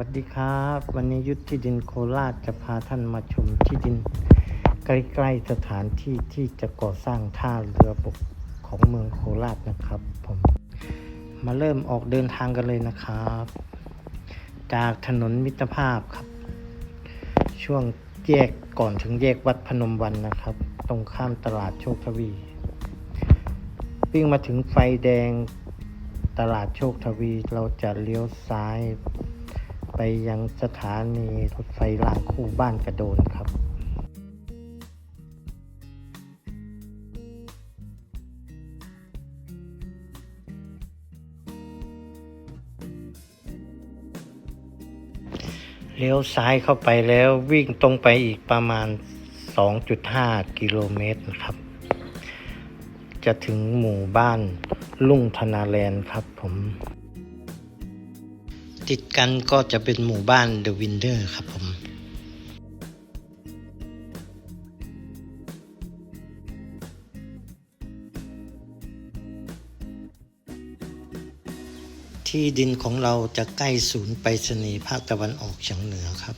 วัสดีครับ วันนี้ยุทธที่ดินโคราชจะพาท่านมาชมที่ดิน ใกล้ๆสถานที่ที่จะก่อสร้างท่าเรือบกของเมืองโคราชนะครับ ผม มาเริ่มออกเดินทางกันเลยนะครับ จากถนนมิตรภาพครับ ช่วงแยกก่อนถึงแยกวัดพนมวันนะครับ ตรงข้ามตลาดโชคทวีวิ่งมาถึงไฟแดงตลาดโชคทวีเราจะเลี้ยวซ้าย ไปยังสถานีรถไฟรางคู่บ้านกระโดนครับเลี้ยวซ้ายเข้าไปแล้ววิ่งตรงไปอีกประมาณ 2.5 กิโลเมตรนะครับ จะถึงหมู่บ้านลุ่งธนาแลนด์ครับผม ติดกันก็จะเป็นหมู่บ้านเดอะวินเดอร์ครับผมที่ดินของเราจะใกล้ศูนย์ไปรษณีย์ภาคตะวันออกเฉียงเหนือครับ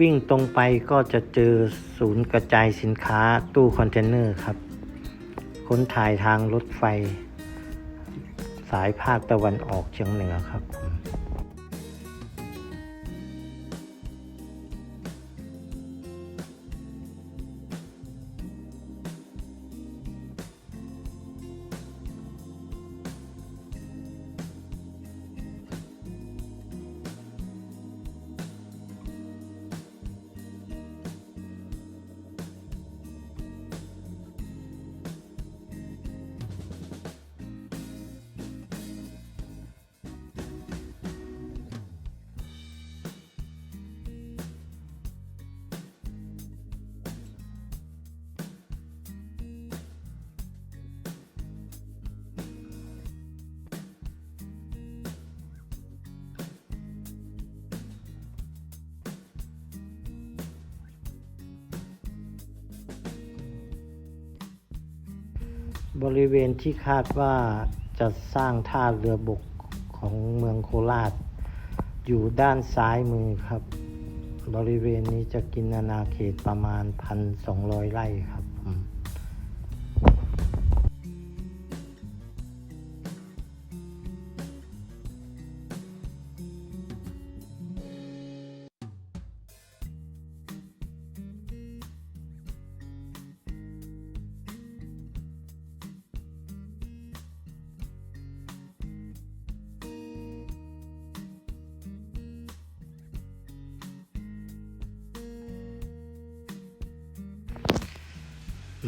วิ่งตรงไปก็จะเจอศูนย์กระจายสินค้าตู้คอนเทนเนอร์ครับ ค้นถ่ายทางรถไฟ สายภาคตะวันออกเฉียงเหนือครับ บริเวณที่คาดว่าจะสร้างท่าเรือบกของเมืองโคราช อยู่ด้านซ้ายมือครับ บริเวณนี้จะกินอาณาเขตประมาณ 1,200 ไร่ครับ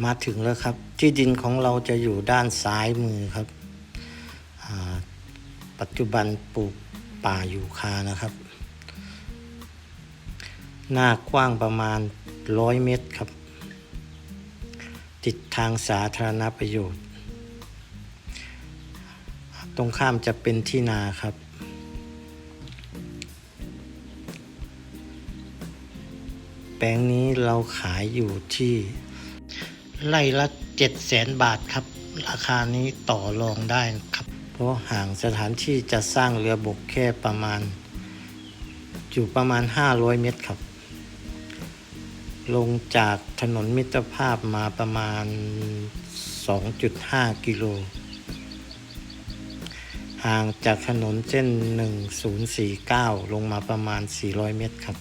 มาถึงแล้วครับ ที่ดินของเราจะอยู่ด้านซ้ายมือครับ ปัจจุบันปลูกป่าอยู่คานะครับ หน้ากว้างประมาณร้อยเมตรครับ ติดทางสาธารณประโยชน์ ตรงข้ามจะเป็นที่นาครับแปลงนี้เราขายอยู่ที่ ไล่ละเจ็ดแสนบาทครับ ราคานี้ต่อรองได้ครับ เพราะห่างสถานที่จะสร้างเรือบกแค่ประมาณ อยู่ประมาณ 500 เมตรครับ ลงจากถนนมิตรภาพมาประมาณ 2.5 กิโล ห่างจากถนนเส้น 1049 ลงมาประมาณ 400 เมตรครับ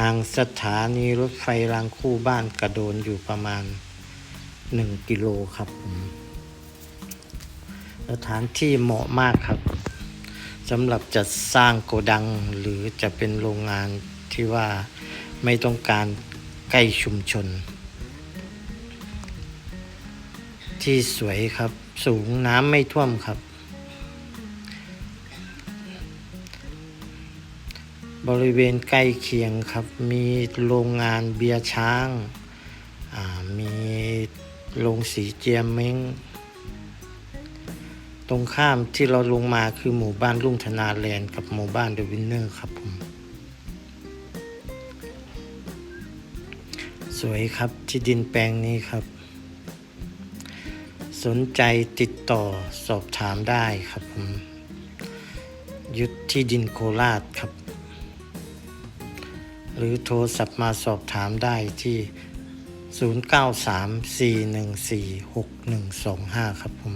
ห่างสถานีรถไฟรางคู่บ้านกระโดนอยู่ประมาณ 1 กิโลครับผมสถานที่เหมาะมากครับสำหรับจะสร้างโกดังหรือจะเป็นโรงงานที่ว่าไม่ต้องการใกล้ชุมชน ที่สวยครับ สูงน้ำไม่ท่วมครับ บริเวณใกล้เคียงครับ มีโรงงานเบียร์ช้างามีโรงสีเจียมเม้ง ตรงข้ามที่เราลงมาคือหมู่บ้านรุ่งธนาแลนด์กับหมู่บ้านเดอะวินเนอร์ครับผม สวยครับที่ดินแปลงนี้ครับ สนใจติดต่อสอบถามได้ครับผม ยุทธที่ดินโคราชครับ หรือโทรศัพท์มาสอบถามได้ที่ 0934146125 ครับผม